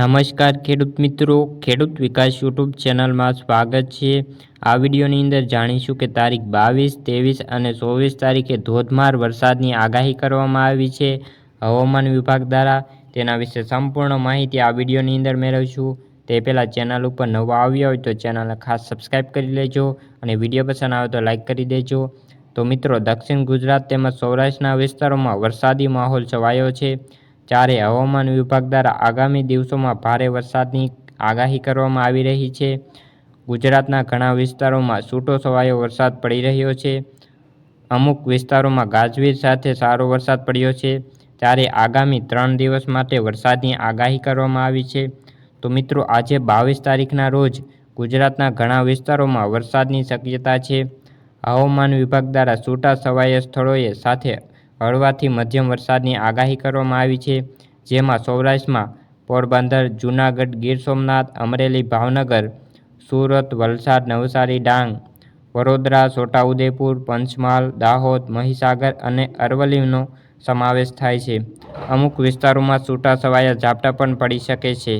નમસ્કાર ખેડૂત મિત્રો, ખેડૂત વિકાસ યુટ્યુબ ચેનલમાં સ્વાગત છે. આ વિડીયોની અંદર જાણીશું કે તારીખ બાવીસ, ત્રેવીસ અને ચોવીસ તારીખે ધોધમાર વરસાદની આગાહી કરવામાં આવી છે. હવામાન વિભાગ દ્વારા તેના વિશે સંપૂર્ણ માહિતી આ વિડીયોની અંદર મેળવશું. તે પહેલાં ચેનલ ઉપર નવા આવ્યા હોય તો ચેનલને ખાસ સબસ્ક્રાઈબ કરી લેજો અને વીડિયો પસંદ આવે તો લાઇક કરી દેજો. તો મિત્રો, દક્ષિણ ગુજરાત તેમજ સૌરાષ્ટ્રના વિસ્તારોમાં વરસાદી માહોલ છવાયો છે. જ્યારે હવામાન વિભાગ દ્વારા આગામી દિવસોમાં ભારે વરસાદની આગાહી કરવામાં આવી રહી છે. ગુજરાતના ઘણા વિસ્તારોમાં છૂટો છવાયો વરસાદ પડી રહ્યો છે. અમુક વિસ્તારોમાં ગાજવીજ સાથે સારો વરસાદ પડ્યો છે. ત્યારે આગામી ત્રણ દિવસ માટે વરસાદની આગાહી કરવામાં આવી છે. તો મિત્રો, આજે બાવીસ તારીખના રોજ ગુજરાતના ઘણા વિસ્તારોમાં વરસાદની શક્યતા છે. હવામાન વિભાગ દ્વારા છૂટા છવાયા સ્થળોએ સાથે હળવાથી મધ્યમ વરસાદની આગાહી કરવામાં આવી છે, જેમાં સૌરાષ્ટ્રમાં પોરબંદર, જૂનાગઢ, ગીર સોમનાથ, અમરેલી, ભાવનગર, સુરત, વલસાડ, નવસારી, ડાંગ, વડોદરા, છોટાઉદેપુર, પંચમહાલ, દાહોદ, મહીસાગર અને અરવલ્લીનો સમાવેશ થાય છે. અમુક વિસ્તારોમાં છૂટાછવાયા ઝાપટા પણ પડી શકે છે.